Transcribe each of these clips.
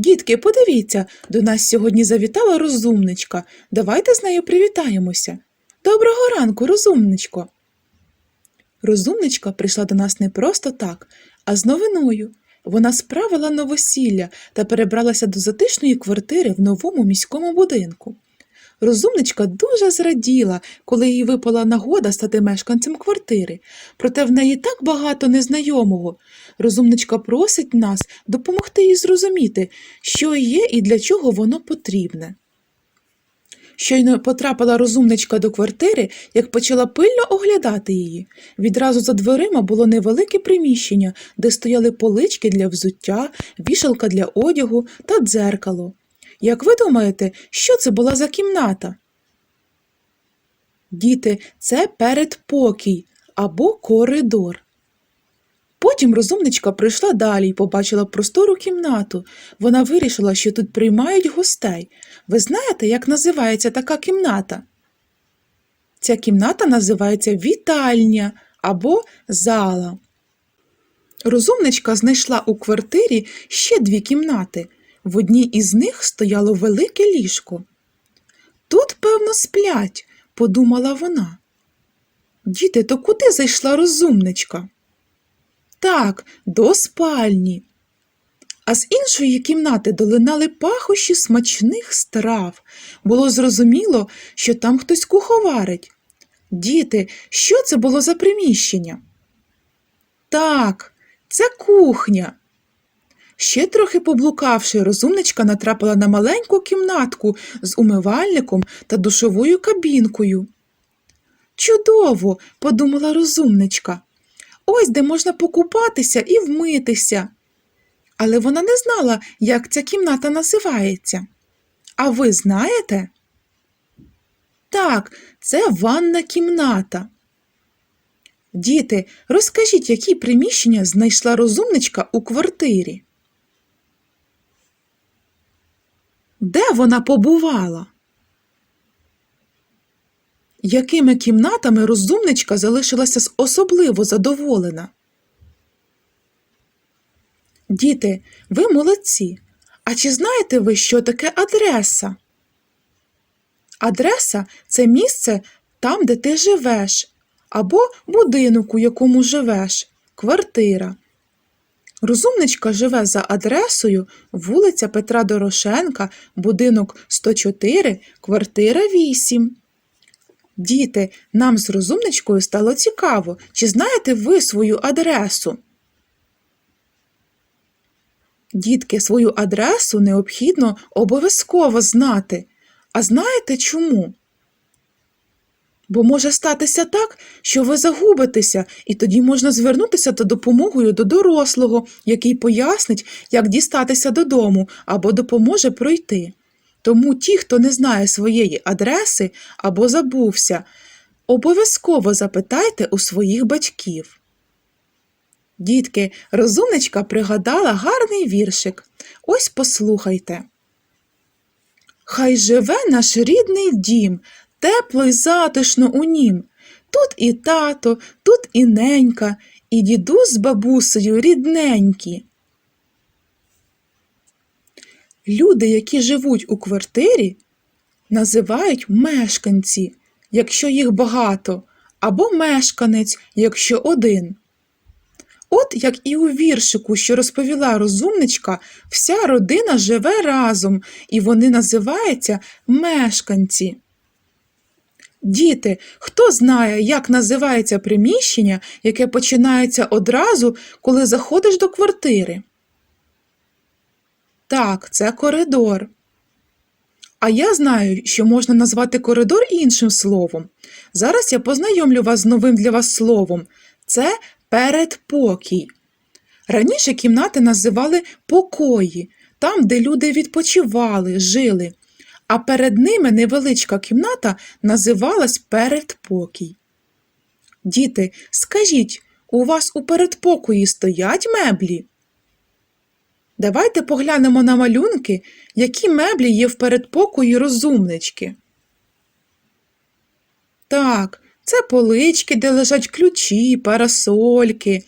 Дітки, подивіться, до нас сьогодні завітала розумничка. Давайте з нею привітаємося. Доброго ранку, розумничко. Розумничка прийшла до нас не просто так, а з новиною. Вона справила новосілля та перебралася до затишної квартири в новому міському будинку. Розумничка дуже зраділа, коли їй випала нагода стати мешканцем квартири, проте в неї так багато незнайомого. Розумничка просить нас допомогти їй зрозуміти, що є і для чого воно потрібне. Щойно потрапила розумничка до квартири, як почала пильно оглядати її. Відразу за дверима було невелике приміщення, де стояли полички для взуття, вішалка для одягу та дзеркало. Як ви думаєте, що це була за кімната? Діти, це передпокій або коридор. Потім розумничка прийшла далі і побачила простору кімнату. Вона вирішила, що тут приймають гостей. Ви знаєте, як називається така кімната? Ця кімната називається вітальня або зала. Розумничка знайшла у квартирі ще дві кімнати. В одній із них стояло велике ліжко. Тут, певно, сплять, подумала вона. Діти, то куди зайшла розумничка? Так, до спальні. А з іншої кімнати долинали пахощі смачних страв. Було зрозуміло, що там хтось куховарить. Діти, що це було за приміщення? Так, це кухня. Ще трохи поблукавши, розумничка натрапила на маленьку кімнатку з умивальником та душовою кабінкою. Чудово, подумала розумничка. Ось де можна покупатися і вмитися. Але вона не знала, як ця кімната називається. А ви знаєте? Так, це ванна кімната. Діти, розкажіть, які приміщення знайшла розумничка у квартирі? Де вона побувала? Якими кімнатами розумничка залишилася особливо задоволена? Діти, ви молодці. А чи знаєте ви, що таке адреса? Адреса це місце там, де ти живеш, або будинок, у якому живеш, квартира. Розумничка живе за адресою вулиця Петра Дорошенка, будинок 104, квартира 8. Діти, нам з розумничкою стало цікаво, чи знаєте ви свою адресу? Дітки, свою адресу необхідно обов'язково знати. А знаєте чому? Бо може статися так, що ви загубитеся, і тоді можна звернутися за допомогою до дорослого, який пояснить, як дістатися додому або допоможе пройти. Тому ті, хто не знає своєї адреси або забувся, обов'язково запитайте у своїх батьків. Дітки, розумничка пригадала гарний віршик. Ось послухайте. Хай живе наш рідний дім, тепло й затишно у нім. Тут і тато, тут і ненька, і дідусь з бабусею рідненькі. Люди, які живуть у квартирі, називають мешканці, якщо їх багато, або мешканець, якщо один. От як і у віршику, що розповіла розумничка, вся родина живе разом, і вони називаються мешканці. Діти, хто знає, як називається приміщення, яке починається одразу, коли заходиш до квартири? Так, це коридор. А я знаю, що можна назвати коридор іншим словом. Зараз я познайомлю вас з новим для вас словом. Це передпокій. Раніше кімнати називали покої, там, де люди відпочивали, жили, а перед ними невеличка кімната називалась передпокій. Діти, скажіть, у вас у передпокої стоять меблі? Давайте поглянемо на малюнки, які меблі є в передпокої розумнички. Так, це полички, де лежать ключі, парасольки,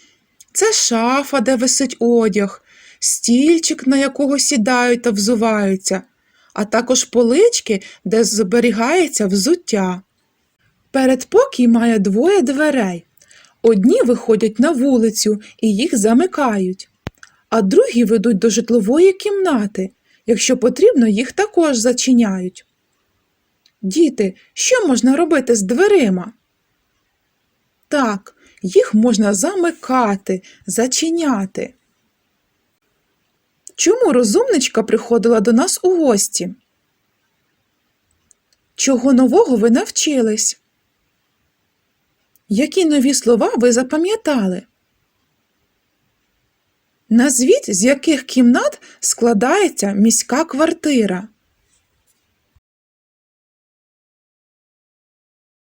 це шафа, де висить одяг, стільчик, на якого сідають та взуваються, а також полички, де зберігається взуття. Передпокій має двоє дверей. Одні виходять на вулицю і їх замикають, а другі ведуть до житлової кімнати. Якщо потрібно, їх також зачиняють. Діти, що можна робити з дверима? Так, їх можна замикати, зачиняти. Чому розумничка приходила до нас у гості? Чого нового ви навчились? Які нові слова ви запам'ятали? Назвіть, з яких кімнат складається міська квартира.